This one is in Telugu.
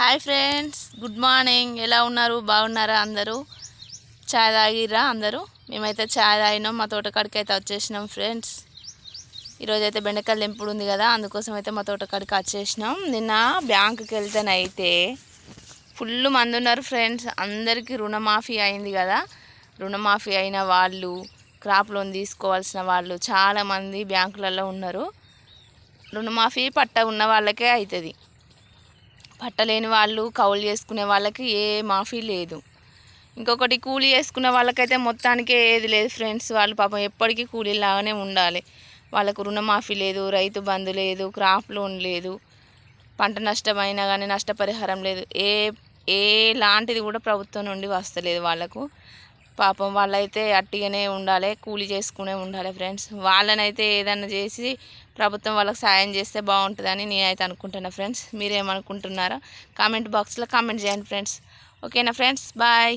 Hi friends good morning. ఎలా ఉన్నారు? బాగున్నారా అందరూ? చాయ్ తాగిర్రా అందరూ? మేమైతే చాయ్ తాగినాం మా తోటకాడికి అయితే వచ్చేసినాం ఫ్రెండ్స్. ఈరోజు అయితే బెండకాయలు ఎంపుడు ఉంది కదా అందుకోసం అయితే మా తోటకాడికి వచ్చేసినాం. నిన్న బ్యాంకుకి వెళ్తేనైతే ఫుల్ మంది ఉన్నారు ఫ్రెండ్స్. అందరికీ రుణమాఫీ అయింది కదా. రుణమాఫీ అయిన వాళ్ళు క్రాప్ లోన్ తీసుకోవాల్సిన వాళ్ళు చాలామంది బ్యాంకులలో ఉన్నారు. రుణమాఫీ పట్ట ఉన్న వాళ్ళకే అవుతుంది పట్టలేని వాళ్ళు కౌలు చేసుకునే వాళ్ళకి ఏ మాఫీ లేదు. ఇంకొకటి కూలీ చేసుకునే వాళ్ళకైతే మొత్తానికే ఏది లేదు ఫ్రెండ్స్. వాళ్ళు పాపం ఎప్పటికీ కూలీలాగానే ఉండాలి. వాళ్ళకు రుణమాఫీ లేదు రైతు బంధు లేదు క్రాప్ లోన్ లేదు పంట నష్టమైనా కానీ నష్టపరిహారం లేదు. ఏ ఏ లాంటిది కూడా ప్రభుత్వం నుండి వస్తలేదు వాళ్ళకు. పాపం వాళ్ళైతే అట్టిగానే ఉండాలి కూలి చేసుకునే ఉండాలి ఫ్రెండ్స్ వాళ్ళనైతే ఏదన్నా చేసి ప్రభుత్వం వాళ్ళకి సాయం చేస్తే బాగుంటుందని నేనైతే అనుకుంటున్నా ఫ్రెండ్స్ మీరేమనుకుంటున్నారా? కామెంట్ బాక్స్లో కామెంట్ చేయండి ఫ్రెండ్స్ ఓకేనా ఫ్రెండ్స్ బాయ్